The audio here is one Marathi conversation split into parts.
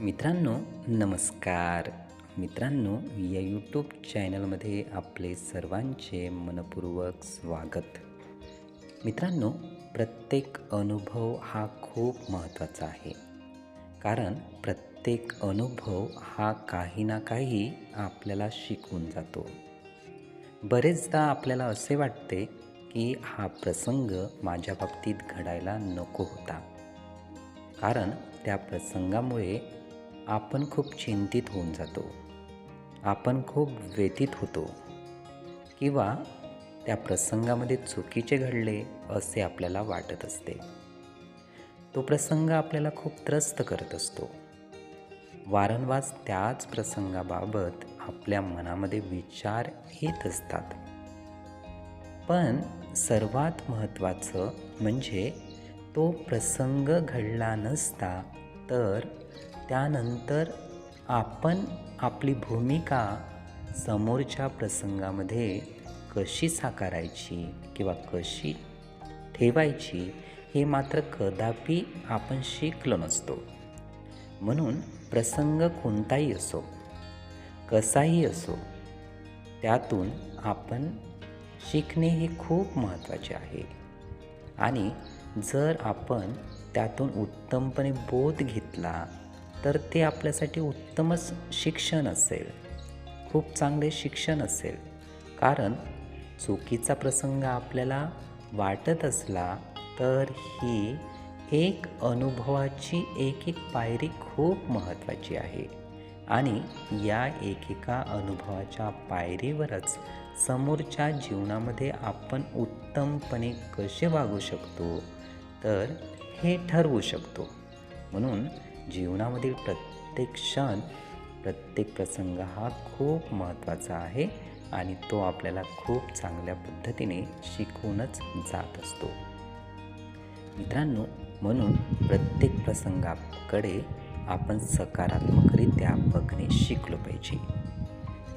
मित्रांनो नमस्कार. मित्रांनो या यूट्यूब चॅनलमध्ये आपले सर्वांचे मनपूर्वक स्वागत. मित्रांनो प्रत्येक अनुभव हा खूप महत्त्वाचा आहे. कारण प्रत्येक अनुभव हा काही ना काही आपल्याला शिकवून जातो. बरेचदा आपल्याला असे वाटते की हा प्रसंग माझ्या बाबतीत घडायला नको होता. कारण त्या प्रसंगामुळे आपण खूप चिंतित होऊन जातो. आपण खूप व्यथित होतो. किंवा त्या प्रसंगामध्ये चुकीचे घडले असे आपल्याला वाटत असते. तो प्रसंग आपल्याला खूप त्रस्त करत असतो. वारंवार त्याच प्रसंगाबाबत आपल्या मनामध्ये विचार येत असतात. पण सर्वात महत्त्वाचं म्हणजे तो प्रसंग घडला नसता तर त्यानंतर आपण आपली भूमिका समोरच्या प्रसंगामध्ये कशी साकारायची किंवा कशी ठेवायची हे मात्र कदापि आपण शिकलो नसतो. म्हणून प्रसंग कोणताही असो कसाही असो त्यातून आपण शिकणे हे खूप महत्त्वाचे आहे. आणि जर आपण त्यातून उत्तमपणे बोध घेतला तर ते आपल्यासाठी उत्तमच शिक्षण असेल. खूप चांगले शिक्षण असेल. कारण चुकीचा प्रसंग आपल्याला वाटत असला तर ही एक अनुभवाची एक एक पायरी खूप महत्त्वाची आहे. आणि या एकेका अनुभवाच्या पायरीवरच समोरच्या जीवनामध्ये आपण उत्तमपणे कसे वागू शकतो तर हे ठरवू शकतो. म्हणून जीवनामधील प्रत्येक क्षण प्रत्येक प्रसंग हा खूप महत्त्वाचा आहे आणि तो आपल्याला खूप चांगल्या पद्धतीने शिकूनच जात असतो. मित्रांनो म्हणून प्रत्येक प्रसंगाकडे आपण सकारात्मकरित्या बघणे शिकलो पाहिजे.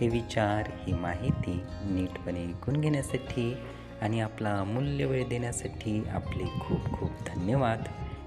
हे विचार ही माहिती नीटपणे ऐकून घेण्यासाठी आणि आपला अमूल्य वेळ देण्यासाठी आपले खूप खूप धन्यवाद.